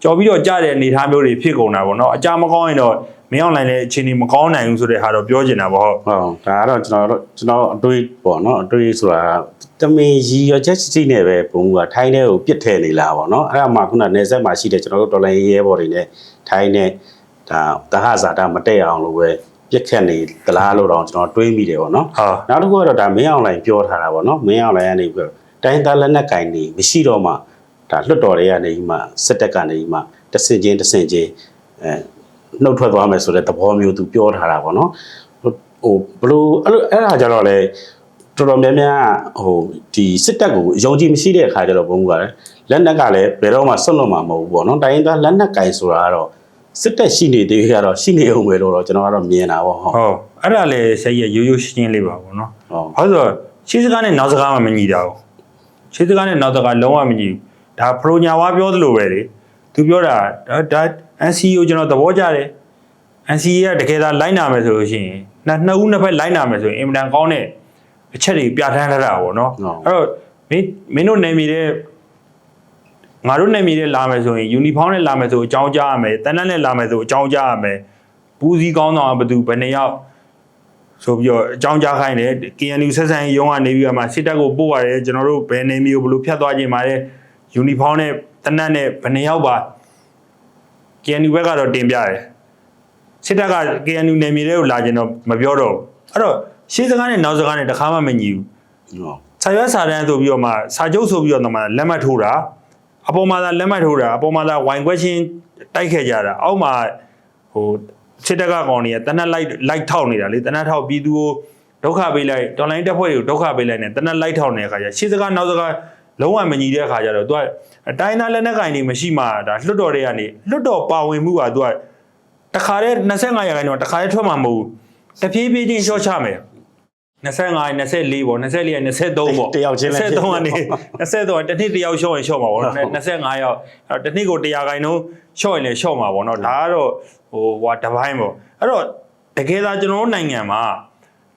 ကြော်ပြီးတော့ကြတဲ့အနေအထားမျိုးတွေဖြစ်ကုန်တာပေါ့နော်အကြမကောင်းရင်တော့မင်းအောင်လိုင်းလည်းအခြေအနေမကောင်းနိုင်ဘူးဆိုတဲ့ဟာတော့ပြောချင်တာပေါ့ဟုတ်ဟုတ်ဒါကတော့ကျွန်တော်တို့ကျွန်တော်အတွေးပေါ့နော်အတွေးဆိုတာ တမင်ရီရချက်စီနဲ့ပဲဘုံကထိုင်းတဲ့ကိုပြစ်ထည့်နေလားပေါ့နော်အဲ့ဒါမှခုနနေဆက်မှာရှိတဲ့ကျွန်တော်တို့တော်လိုင်းရဲဘော်တွေနဲ့ထိုင်းနဲ့ဒါတဟဇာတာမတက်အောင်လို့ပဲပြစ်ခတ်နေသလားလို့တော့ကျွန်တော်တွေးမိတယ်ပေါ့နော်ဟာနောက်တစ်ခုကတော့ဒါမင်းအောင်လိုင်းပြောထားတာပေါ့နော်မင်းအောင်လိုင်းကနေပြီးတော့တိုင်းသားလက်နက်ကင်နေမရှိတော့မှဒါလွတ်တော်တွေကနေမှစစ်တပ်ကနေမှတဆင်ချင်းတဆင်ချင်းအဲနှုတ်ထွက်သွားမယ်ဆိုတဲ့သဘောမျိုးသူပြောထားတာပေါ့နော်ဟိုဘလို့အဲ့လိုအဲ့ဒါကြတော့လေ တော်တော်များများဟိုဒီစစ်တပ်ကိုအယုံကြည်မရှိတဲ့အခါကျတော့ဘုံကလည်းလက်နက်ကလည်းဘယ်တော့မှဆွတ်လွတ်မှာမဟုတ်ဘူးပေါ့နော်တိုင်းသားလက်နက်ကင်ဆိုတာကတော့စစ်တပ်ရှိနေသေးကတော့ရှိနေအောင်ပဲလို့တော့ကျွန်တော်ကတော့မြင်တာပေါ့ဟုတ်ဟုတ်အဲ့ဒါလည်းဆက်ရရိုးရိုးရှင်းရှင်းလေးပါပေါ့နော်ဟုတ်ဘာလို့လဲဆိုတော့ရှေးစကားနဲ့နောက်စကားမှမညီတာဘူးရှေးစကားနဲ့နောက်စကားလုံးဝမညီဘူးဒါပရိုညာဝါပြောသလိုပဲလေသူပြောတာဒါဒါ NCO ကျွန်တော်သဘောကျတယ် NCA ကတကယ်သာလိုက်နာမယ်ဆိုလို့ရှိရင်နှစ်နှစ်ဦးနှစ်ဖက်လိုက်နာမယ်ဆိုရင်အင်မတန်ကောင်းတဲ့ အချက်တွေပြဋ္ဌာန်းထားတာပေါ့နော်ဟုတ်အဲ့တော့မင်းမင်းတို့နယ်မြေတဲ့ငါတို့နယ်မြေတဲ့လာမယ်ဆိုရင်ယူနီဖောင်းနဲ့လာမယ်ဆိုအကြောင်းကြားရမယ်တန်းတန်းနဲ့လာမယ်ဆိုအကြောင်းကြားရမယ်ပူးစည်းကောင်းဆောင်ကဘယ်သူဘယ်နှစ်ယောက်ဆိုပြီးတော့အကြောင်းကြားခိုင်းတယ် KNU ဆက်ဆံရေးရုံးကနေပြီးတော့မှစစ်တပ်ကိုပို့ရတယ်ကျွန်တော်တို့ဘယ်နယ်မြေကိုဘယ်လိုဖြတ်သွားခြင်းပါတယ်ယူနီဖောင်းနဲ့တန်းတန်းနဲ့ဘယ်နှစ်ယောက်ပါ KNU ဘက်ကတော့တင်ပြတယ်စစ်တပ်က KNU နယ်မြေတွေကိုလာခြင်းတော့မပြောတော့ဘူးအဲ့တော့ ရှေးစကားနဲ့နောက်စကားနဲ့တစ်ခါမှမညီဘူးဟုတ်စာရွက်စာတမ်းဆိုပြီးတော့မှစာချုပ်ဆိုပြီးတော့မှလက်မှတ်ထိုးတာအပေါ်မှာသာလက်မှတ်ထိုးတာအပေါ်မှာသာဝိုင်ခွက်ချင်းတိုက်ခဲ့ကြတာအောက်မှာဟိုစစ်တပ်ကကောင်တွေကတနက်လိုက်လိုက်ထောက်နေတာလေတနက်ထောက်ပြည်သူကိုဒုက္ခပေးလိုက်တော်လိုင်းတက်ဖွဲ့တွေကိုဒုက္ခပေးလိုက်နေတနက်လိုက်ထောက်နေတဲ့အခါကျရှေ့စကားနောက်စကားလုံးဝမညီတဲ့အခါကျတော့သူကအတိုင်းသားလက်နက်ကင်တွေမရှိမှဒါလွတ်တော်တွေကနေလွတ်တော်ပါဝင်မှုကသူကတခါတည်း25ရာခိုင်နှုန်းတခါတည်းထွက်မှာမဟုတ်ဘူးတဖြည်းဖြည်းချင်းရှော့ချမယ် 25 24ပေါ့24ရ23ပေါ့တယောက်ချင်းလည်း23ကနေ23ကတစ်နှစ်တစ်ယောက်ရှော့ရင်ရှော့မှာပေါ့နော်25ယောက်အဲ့တော့တစ်နှစ်ကို100ခိုင်နှုန်းရှော့ရင်လည်းရှော့မှာပေါ့နော်ဒါကတော့ဟိုဟိုတပိုင်းပေါ့အဲ့တော့တကယ်သာကျွန်တော်တို့နိုင်ငံမှာ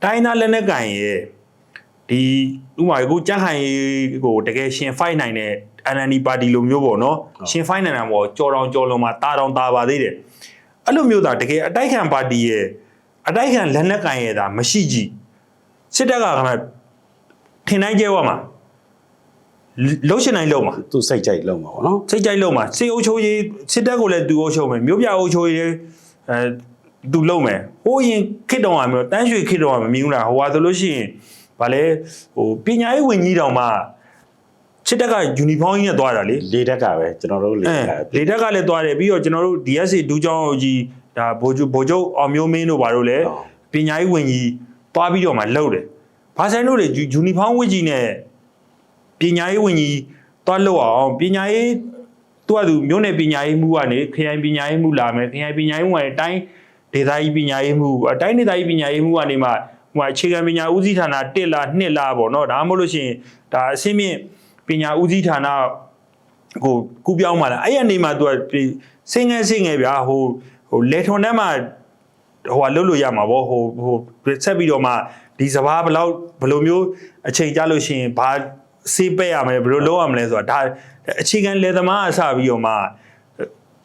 တိုင်းသားလက်နက်ကန်ရဲ့ဒီဥပမာကိုကြက်ခိုင်ကိုတကယ်ရှင် fight နိုင်တဲ့ NND ပါတီလိုမျိုးပေါ့နော်ရှင် fight နိုင်တာပေါ့ကြော်တောင်ကြော်လုံးမှာတာတောင်တာပါသေးတယ်အဲ့လိုမျိုးသာတကယ်အတိုက်ခံပါတီရဲ့အတိုက်ခံလက်နက်ကန်ရဲ့ဒါမရှိကြည့် စစ်တပ်ကခမထင်တိုင်းကျဲဝမှာလှုပ်ရှင်တိုင်းလုံမှာသူစိတ်ကြိုက်လုံးပါဘောနော်စိတ်ကြိုက်လုံမှာစေအုပ်ချိုးရေးစစ်တပ်ကိုလည်းသူအုပ်ချုပ်မယ်မြို့ပြအုပ်ချုပ်ရေးအဲသူလုံမယ်ဟိုရင်ခစ်တော်မှာမျိုးတန်းရွှေခစ်တော်မှာမမြင်ဘူးလားဟိုဟာဆိုလို့ရှိရင်ဗာလဲဟိုပညာရေးဝန်ကြီးတောင်မှစစ်တပ်ကယူနီဖောင်းကြီးနဲ့သွားတာလေလေတက်ကပဲကျွန်တော်တို့လေအဲတက်ကလေတက်ကလည်းသွားတယ်ပြီးတော့ကျွန်တော်တို့ DSC ဒူးချောင်းကြီးဒါဗိုလ်ချုပ်ဗိုလ်ချုပ်အောင်မျိုးမင်းတို့ဘာလို့လဲပညာရေးဝန်ကြီး တွားပြီးတော့မှလှုပ်တယ်။ဘာဆိုင်လို့လေယူနီဖောင်းဝတ်ကြီးနဲ့ပညာရေးဝန်ကြီးတွားလှုပ်အောင်ပညာရေးသူကသူမြို့နယ်ပညာရေးမှုကနေခရိုင်ပညာရေးမှုလာမယ်ခရိုင်ပညာရေးမှုကနေတိုင်းဒေသကြီးပညာရေးမှုအတိုင်းဒေသကြီးပညာရေးမှုကနေမှဟိုအခြေခံပညာဦးစီးဌာန1လား2လားပေါ့နော်ဒါမှမဟုတ်လို့ရှိရင်ဒါအစင်းမြင့်ပညာဦးစီးဌာနကိုကူပြောင်းมาလားအဲ့ရနေမှာသူကစင်ငယ်စင်ငယ်ဗျာဟိုဟိုလေထွန်ထဲမှာ ဟိုကလွတ်လို့ရမှာဗောဟိုဟိုဆက်ပြီးတော့မှဒီစဘာဘယ်လောက်ဘယ်လိုမျိုးအချိန်ကြာလို့ရှိရင်ဘာစေးပက်ရမလဲဘယ်လိုလုပ်ရမလဲဆိုတာဒါအခြေခံလေသမားအစပြီးတော့မှ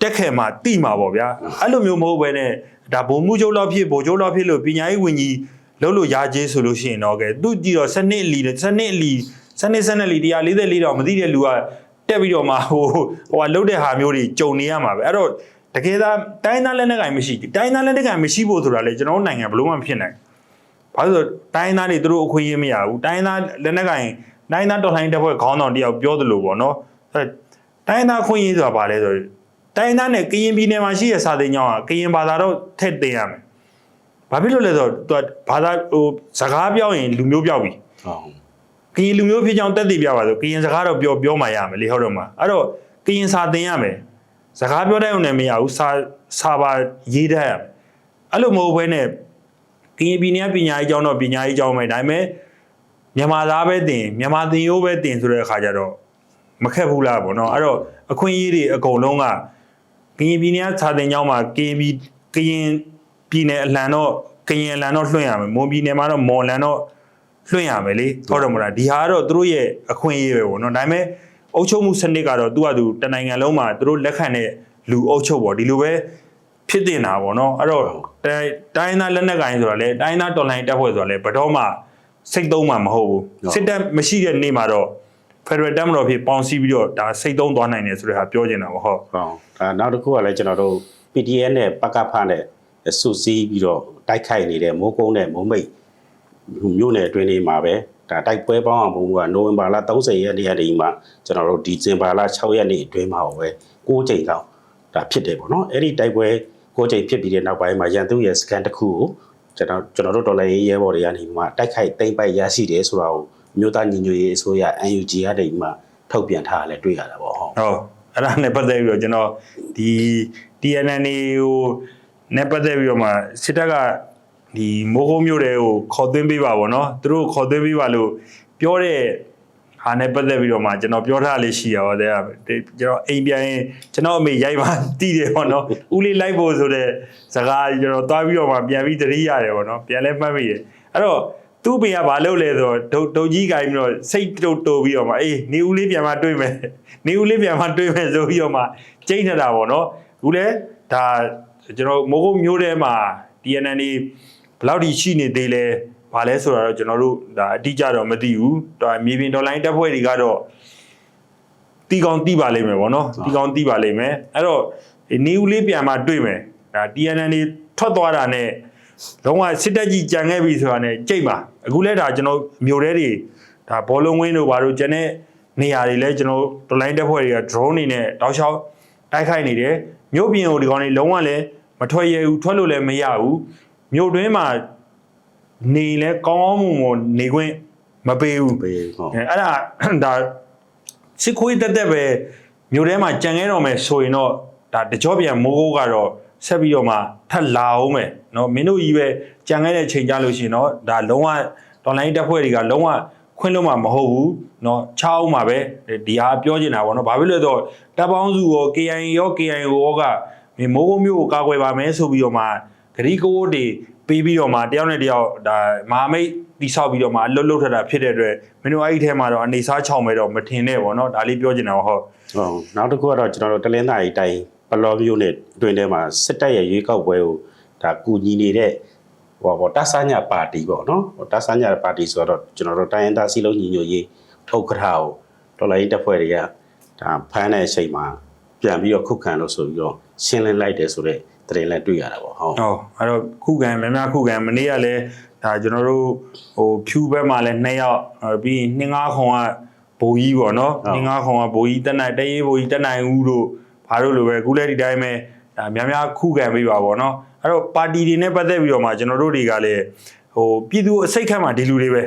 တက်ခဲမှာတိမှာပေါ့ဗျာအဲ့လိုမျိုးမဟုတ်ဘဲနဲ့ဒါဘုံမှုချုပ်လောက်ဖြစ်ဘိုလ်ချုပ်လောက်ဖြစ်လို့ပညာရေးဝန်ကြီးလှုပ်လို့ရကြေးဆိုလို့ရှိရင်တော့ကဲသူကြည့်တော့စနစ်လီစနစ်လီစနစ်စနစ်လီ144တော့မသိတဲ့လူကတက်ပြီးတော့မှဟိုဟိုကလှုပ်တဲ့ဟာမျိုးတွေကြုံနေရမှာပဲအဲ့တော့ တကယ်သားတိုင်းသားလက်နက်ကင်မရှိတိုင်းသားလက်နက်ကင်မရှိဖို့ဆိုတာလေကျွန်တော်တို့နိုင်ငံဘယ်လို့မှဖြစ်နိုင်ဘာလို့ဆိုတိုင်းသားတွေသူတို့အခွင့်အရေးမရဘူးတိုင်းသားလက်နက်ကင်တိုင်းသားတော်လှန်ရေးတပ်ဖွဲ့ခေါင်းဆောင်တယောက်ပြောသလိုပေါ့နော်အဲ့တိုင်းသားခွင့်ရေးဆိုတာဘာလဲဆိုတော့တိုင်းသားနဲ့ကရင်ပြည်နယ်မှာရှိတဲ့စာသင်ကျောင်းကကရင်ဘာသာတော့ထည့်တင်ရမယ်ဘာဖြစ်လို့လဲဆိုတော့သူကဘာသာဟိုစကားပြောရင်လူမျိုးပြောက်ပြီဟုတ်ကရင်လူမျိုးဖြစ်ကြောင်းတက်တည်ပြပါဆိုကရင်စကားတော့ပြောပြောမှရမယ်လေဟုတ်တော့မှာအဲ့တော့ကရင်စာသင်ရမယ် စကားပြောတတ်ုံနဲ့မရဘူးစာစာပါရေးတတ်ရမယ်အဲ့လိုမဟုတ်ဘဲနဲ့ကရင်ပြည်နယ်ပညာရေးကျောင်းတော့ပညာရေးကျောင်းပဲဒါပေမဲ့မြန်မာသားပဲတင်မြန်မာသင်ရိုးပဲတင်ဆိုတဲ့အခါကျတော့မခက်ဘူးလားပေါ့နော်အဲ့တော့အခွင့်အရေးတွေအကုန်လုံးကကရင်ပြည်နယ်စာသင်ကျောင်းမှာကရင်ပြည်ကရင်ပြည်နယ်အလံတော့ကရင်အလံတော့လွှင့်ရမယ်မွန်ပြည်နယ်မှာတော့မွန်လံတော့လွှင့်ရမယ်လေဟုတ်တယ်မလားဒီဟာကတော့သူတို့ရဲ့အခွင့်အရေးပဲပေါ့နော်ဒါပေမဲ့ အုပ်ချုပ်မှုစနစ်ကတော့သူကသူတနိုင်ငံလုံးမှာသူတို့လက်ခံတဲ့လူအုပ်ချုပ်ပေါ့ဒီလိုပဲဖြစ်တင်တာပေါ့နော်အဲ့တော့တိုင်းတိုင်းသားလက်နက်ကိုင်ဆိုတာလေတိုင်းသားတော်လိုင်းတက်ဖွဲ့ဆိုတာလေဘယ်တော့မှစိတ်သုံးမှမဟုတ်ဘူးစစ်တပ်မရှိတဲ့နေ့မှာတော့ Federal တက်မတော်ဖြစ်ပေါင်းစည်းပြီးတော့ဒါစိတ်သုံးသွားနိုင်တယ်ဆိုတဲ့ဟာပြောချင်တာပေါ့ဟုတ်ဟုတ်ဒါနောက်တစ်ခုကလည်းကျွန်တော်တို့ PDN နဲ့ပကဖနဲ့စုစည်းပြီးတော့တိုက်ခိုက်နေတဲ့မိုးကုန်းနဲ့မိုးမိတ်မြို့နယ်အတွင်းလေးမှာပဲ ဒါတိုက်ပွဲပေါင်းအောင်ဘုံကနိုဝင်ဘာလ30ရက်နေ့ကနေမှကျွန်တော်တို့ဒီဇင်ဘာလ6ရက်နေ့အတွင်းမှာပဲ6ချိန်လောက်ဒါဖြစ်တယ်ပေါ့နော်အဲ့ဒီတိုက်ပွဲ6ချိန်ဖြစ်ပြီးတဲ့နောက်ပိုင်းမှာရန်သူရဲ့စကန်တစ်ခုကိုကျွန်တော်ကျွန်တော်တို့ဒေါ်လာရေးရဲဘော်တွေကနေမှတိုက်ခိုက်တိမ့်ပိုက်ရရှိတယ်ဆိုတာကိုမြို့သားညီညွတ်ရေးအစိုးရ UNG ကနေမှထုတ်ပြန်ထားရလဲတွေ့ရတာပေါ့ဟုတ်ဟုတ်အဲ့ဒါနဲ့ပတ်သက်ပြီးတော့ကျွန်တော်ဒီ TNN ကိုနဲ့ပတ်သက်ပြီးတော့မှစစ်တပ်က ဒီမိုးကုံးမျိုးတွေကိုခေါ်သွင်းပေးပါဗောနော်သူတို့ခေါ်သွင်းပေးပါလို့ပြောတဲ့ဟာနဲ့ပတ်သက်ပြီးတော့မှကျွန်တော်ပြောထားလေးရှိရပါတယ်ကျွန်တော်အိမ်ပြန်ရင်ကျွန်တော်အမေရိုက်မှတီးတယ်ဗောနော်ဦးလေးလိုက်ဖို့ဆိုတဲ့စကားကျွန်တော်တွားပြီးတော့မှပြန်ပြီးသတိရတယ်ဗောနော်ပြန်လဲမှတ်မိတယ်အဲ့တော့သူ့ပေကဘာလုပ်လဲဆိုတော့ဒုတ်ဒုတ်ကြီးကိုင်းပြီးတော့စိတ်တုတ်တိုးပြီးတော့မှအေးနေဦးလေးပြန်မှတွေးမယ်နေဦးလေးပြန်မှတွေးမယ်ဆိုပြီးတော့မှကျိတ်နေတာဗောနော်အခုလဲဒါကျွန်တော်မိုးကုတ်မျိုးထဲမှာ DNN နေ ဘယ်လောက်ထိရှိနေသေးလဲဘာလဲဆိုတာတော့ကျွန်တော်တို့ဒါအတိအကျတော့မသိဘူးဒါမြေပြင်ဒေါ်လာတက်ဖွဲ့တွေကတော့တီကောင်တီးပါလိမ့်မယ်ဗောနော်တီကောင်တီးပါလိမ့်မယ်အဲ့တော့ဒီနေဦးလေးပြန်မှတွေးမယ်ဒါ DNN နေထွက်သွားတာနဲ့လုံးဝစစ်တက်ကြီးကြံခဲ့ပြီဆိုတာနဲ့ကြိတ်ပါအခုလဲဒါကျွန်တော်မျိုးတဲတွေဒါဘောလုံးဝင်းတို့ဘာလို့ကျန်တဲ့နေရာတွေလဲကျွန်တော်ဒေါ်လာတက်ဖွဲ့တွေက drone တွေနဲ့တောက်လျှောက်တိုက်ခိုက်နေတယ်မြို့ပြင်ကိုဒီကောင်တွေလုံးဝလည်းမထွက်ရဘူးထွက်လို့လည်းမရဘူး မြို့တွင်းမှာနေလဲကောင်းကောင်းမွန်မွန်နေခွင့်မပေးဘူး ပေးဟုတ် အဲအဲ့ဒါဒါစစ်ခွေးတက်တက်ပဲမြို့ထဲမှာကြံခဲ့တော့မယ်ဆိုရင်တော့ဒါတကြောပြန်မိုးကိုကတော့ဆက်ပြီးတော့မှထပ်လာအောင်မယ်เนาะမင်းတို့ကြီးပဲကြံခဲ့တဲ့ချိန်ကြလို့ရှိရင်တော့ဒါလုံးဝဒေါ်လာတက်ဖွဲ့တွေကလုံးဝခွင့်လို့မှမဟုတ်ဘူးเนาะချအောင်မှာပဲဒီဟာပြောချင်တာပေါ့เนาะဘာဖြစ်လို့လဲဆိုတော့တပ်ပေါင်းစုရော KIA ရော KIO ရောကမင်းမိုးကုံမျိုးကိုကာကွယ်ပါမယ်ဆိုပြီးတော့မှ ဂရီကိုတွေပေးပြီးတော့မှတယောက်နဲ့တယောက်ဒါမဟာမိတ်တိဆောက်ပြီးတော့မှအလွတ်လွတ်ထတာဖြစ်တဲ့အတွက်မင်းတို့အဲ့ဒီထဲမှာတော့အနေစားချောင်မဲ့တော့မထင်နဲ့ပေါ့နော်ဒါလေးပြောချင်တာပေါ့ဟုတ်ဟုတ်နောက်တစ်ခုကတော့ကျွန်တော်တို့တလင်းသားရီတိုင်းပလောမျိုးနဲ့တွင်ထဲမှာစစ်တပ်ရဲ့ရွေးကောက်ပွဲကိုဒါကူညီနေတဲ့ဟောပေါ့တဆာညာပါတီပေါ့နော်ဟောတဆာညာပါတီဆိုတော့ကျွန်တော်တို့တိုင်းရင်းသားစီလုံးညီညွတ်ရေးဥက္ကဋ္ဌကိုတော်လိုင်းတပ်ဖွဲ့တွေကဒါဖမ်းတဲ့အချိန်မှာပြန်ပြီးတော့ခုခံလို့ဆိုပြီးတော့ရှင်းလင်းလိုက်တယ်ဆိုတော့ တရင်လည်းတွေ့ရတာပေါ့ဟုတ်ဟုတ်အဲ့တော့ခုခံများများခုခံမနေ့ကလည်းဒါကျွန်တော်တို့ဟိုဖြူဘက်မှာလည်း2ယောက်အဲ့ပြီးရင်နှင်းငါးခွန်ကဘိုးကြီးပေါ့နော်နှင်းငါးခွန်ကဘိုးကြီးတက်နိုင်တရေးဘိုးကြီးတက်နိုင်ဦးတို့ဘာလို့လိုပဲအခုလည်းဒီတိုင်းပဲဒါများများခုခံပေးပါပေါ့နော်အဲ့တော့ပါတီတွေနဲ့ပတ်သက်ပြီးတော့မှကျွန်တော်တို့တွေကလည်းဟိုပြည်သူအစိတ်ခတ်မှာဒီလူတွေပဲ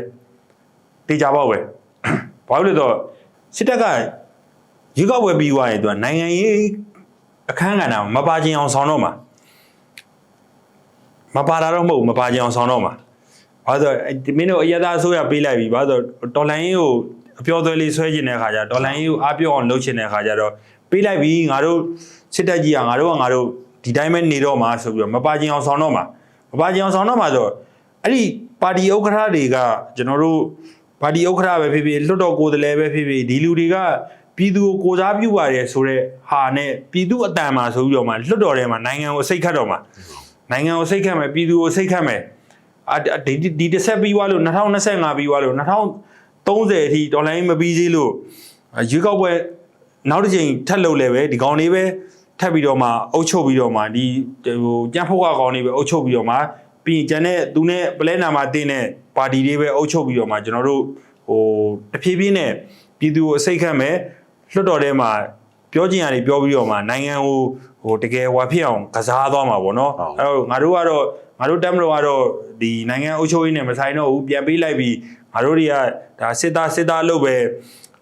တေချာပေါ့ပဲဘာလို့လဲတော့စစ်တပ်ကရေကောက်ပွဲပြီးသွားရင်သူကနိုင်ငံရေးအခန်းကဏ္ဍမပါခြင်းအောင်ဆောင်တော့မှာ မပါတာတော့မဟုတ်ဘူးမပါကြအောင်ဆောင်တော့မှာဘာလို့လဲဆိုတော့မင်းတို့အရသာအစိုးရပေးလိုက်ပြီဘာလို့လဲဆိုတော့ဒေါ်လာရင်းကိုအပြောသွဲလေးဆွဲကျင်တဲ့ခါကျဒေါ်လာရင်းကိုအားပြောအောင်လုပ်ချင်တဲ့ခါကျတော့ပေးလိုက်ပြီငါတို့စစ်တပ်ကြီးကငါတို့ကငါတို့ဒီတိုင်းပဲနေတော့မှာဆိုပြီးတော့မပါကြအောင်ဆောင်တော့မှာမပါကြအောင်ဆောင်တော့မှာဆိုတော့အဲ့ဒီပါတီဥက္ကဋ္ဌတွေကကျွန်တော်တို့ပါတီဥက္ကဋ္ဌပဲဖြစ်ဖြစ်လွတ်တော်ကိုယ်စားလှယ်ပဲဖြစ်ဖြစ်ဒီလူတွေကပြည်သူကိုကိုစားပြုပါတယ်ဆိုတော့ဟာနဲ့ပြည်သူအတန်မှာဆိုပြီးတော့မှလွတ်တော်ထဲမှာနိုင်ငံကိုစိတ်ခတ်တော့မှာ နိုင်ငံကိုစိတ်ခတ်မယ်ပြည်သူကိုစိတ်ခတ်မယ်အာဒီဒီဒီတစ်ဆက်ပြီးသွားလို့2025ပြီးသွားလို့2030အထိဒေါ်လာမပြီးသေးလို့ရွေးကောက်ပွဲနောက်တစ်ချိန်ထပ်လုပ်လဲပဲဒီကောင်လေးပဲထပ်ပြီးတော့မှအုပ်ချုပ်ပြီးတော့မှဒီဟိုကြံ့ဖို့ကကောင်လေးပဲအုပ်ချုပ်ပြီးတော့မှပြီးရင်ကျန်တဲ့သူနဲ့ပလဲနာမှာတင်းတဲ့ပါတီတွေပဲအုပ်ချုပ်ပြီးတော့မှကျွန်တော်တို့ဟိုတဖြည်းဖြည်းနဲ့ပြည်သူကိုအစိတ်ခတ်မဲ့လွတ်တော်ထဲမှာ ပြောချင်ရတယ်ပြောပြီးတော့မှနိုင်ငံကိုဟိုတကယ်ဟွာဖြစ်အောင်ကစားသွားမှာပေါ့နော်ဟုတ်အဲ့တော့ငါတို့ကတော့ငါတို့တက်မလို့ကတော့ဒီနိုင်ငံအုပ်ချုပ်ရေးနဲ့မဆိုင်တော့ဘူးပြန်ပေးလိုက်ပြီးငါတို့တွေကဒါစစ်သားစစ်သားလုပ်ပဲ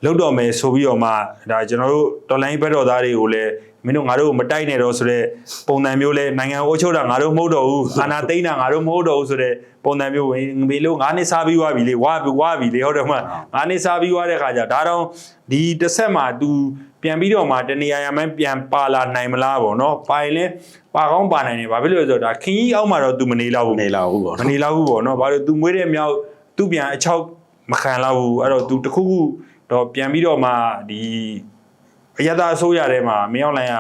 လုပ်တော့မယ်ဆိုပြီးတော့မှဒါကျွန်တော်တို့တော်လိုင်းဘက်တော်သားတွေကိုလည်းမင်းတို့ငါတို့ကိုမတိုက်နဲ့တော့ဆိုတော့ပုံစံမျိုးလဲနိုင်ငံအုပ်ချုပ်တာငါတို့မဟုတ်တော့ဘူးအာဏာသိမ်းတာငါတို့မဟုတ်တော့ဘူးဆိုတော့ပုံစံမျိုးဝင်မေလို့ငါးနှစ်စားပြီးသွားပြီလေဝါဝါပြီလေဟုတ်တယ်မလားငါးနှစ်စားပြီးသွားတဲ့ခါကျဒါတော့ဒီတစ်ဆက်မှာ तू ပြန်ပြီးတော့မှတနေရာရမှန်းပြန်ပါလာနိုင်မလားပေါ့နော်ပါရင်လဲပါကောင်းပါနိုင်တယ်ဘာဖြစ်လို့လဲဆိုတော့ဒါခင်ကြီးအောက်မှာတော့ तू မနေတော့ဘူး နေလာဘူးပေါ့ မနေတော့ဘူးပေါ့နော်ဘာလို့ तू မွေးတဲ့မြောက် तू ပြန်အချောက်မခံတော့ဘူးအဲ့တော့ तू တခုခုတော့ပြန်ပြီးတော့မှဒီအယတာအစိုးရထဲမှာမင်းအောင်လိုင်းက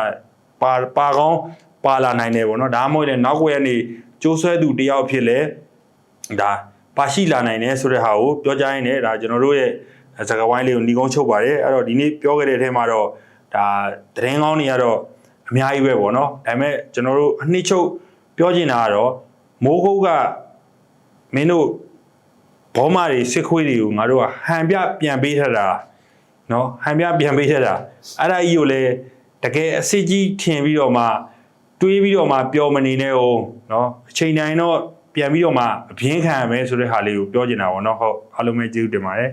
ပါပါကောင်းပါလာနိုင်တယ်ပေါ့နော်ဒါမှမဟုတ်လည်းနောက်ကွယ်ကနေကျိုးဆွဲသူတယောက်ဖြစ်လဲဒါပါရှိလာနိုင်တယ်ဆိုတဲ့ဟာကိုပြောကြရင်းနဲ့ဒါကျွန်တော်တို့ရဲ့ စကားဝိုင်းလေးကိုညီကုန်းချုပ်ပါတယ်အဲ့တော့ဒီနေ့ပြောခဲ့တဲ့အထဲမှာတော့ဒါသတင်းကောင်းတွေကတော့အများကြီးပဲပေါ့နော်ဒါပေမဲ့ကျွန်တော်တို့အနှစ်ချုပ်ပြောချင်တာကတော့မိုးကုတ်ကမင်းတို့ဘောမာတွေစစ်ခွေးတွေကိုငါတို့ကဟန်ပြပြန်ပေးထတာနော်ဟန်ပြပြန်ပေးထတာအဲ့ဒါကြီးကိုလည်းတကယ်အစစ်ကြီးထင်ပြီးတော့မှတွေးပြီးတော့မှပျော်မနေနဲ့အောင်နော်အချိန်တိုင်းတော့ပြန်ပြီးတော့မှအပြင်းခံရမယ်ဆိုတဲ့ဟာလေးကိုပြောချင်တာပေါ့နော်ဟုတ်အားလုံးပဲကျေးဇူးတင်ပါတယ်